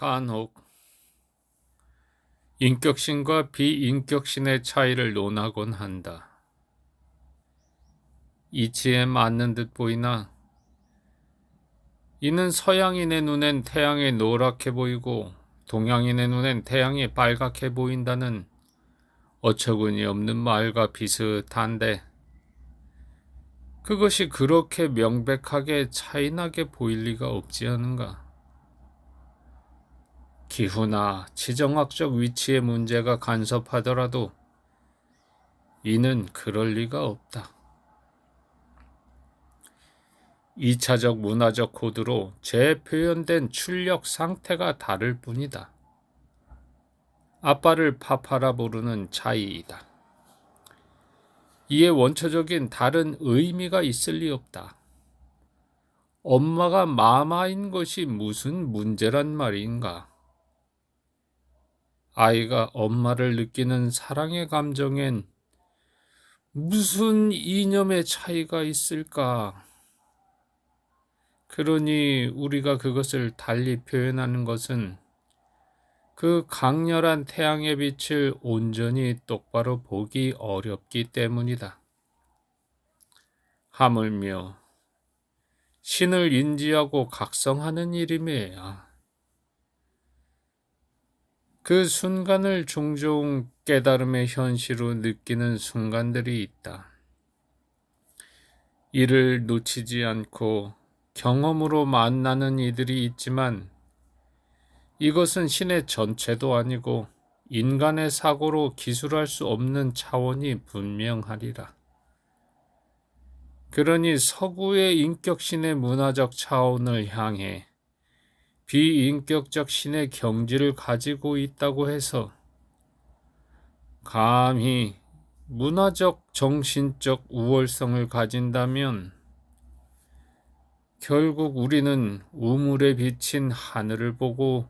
간혹 인격신과 비인격신의 차이를 논하곤 한다. 이치에 맞는 듯 보이나 이는 서양인의 눈엔 태양이 노랗게 보이고 동양인의 눈엔 태양이 빨갛게 보인다는 어처구니 없는 말과 비슷한데 그것이 그렇게 명백하게 차이나게 보일 리가 없지 않은가? 기후나 지정학적 위치의 문제가 간섭하더라도 이는 그럴 리가 없다. 2차적 문화적 코드로 재표현된 출력 상태가 다를 뿐이다. 아빠를 파파라 부르는 차이이다. 이에 원초적인 다른 의미가 있을 리 없다. 엄마가 마마인 것이 무슨 문제란 말인가? 아이가 엄마를 느끼는 사랑의 감정엔 무슨 이념의 차이가 있을까? 그러니 우리가 그것을 달리 표현하는 것은 그 강렬한 태양의 빛을 온전히 똑바로 보기 어렵기 때문이다. 하물며 신을 인지하고 각성하는 일임에야. 그 순간을 종종 깨달음의 현실로 느끼는 순간들이 있다. 이를 놓치지 않고 경험으로 만나는 이들이 있지만 이것은 신의 전체도 아니고 인간의 사고로 기술할 수 없는 차원이 분명하리라. 그러니 서구의 인격신의 문화적 차원을 향해 비인격적 신의 경지를 가지고 있다고 해서 감히 문화적 정신적 우월성을 가진다면 결국 우리는 우물에 비친 하늘을 보고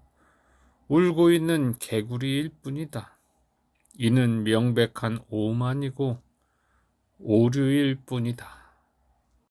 울고 있는 개구리일 뿐이다. 이는 명백한 오만이고 오류일 뿐이다.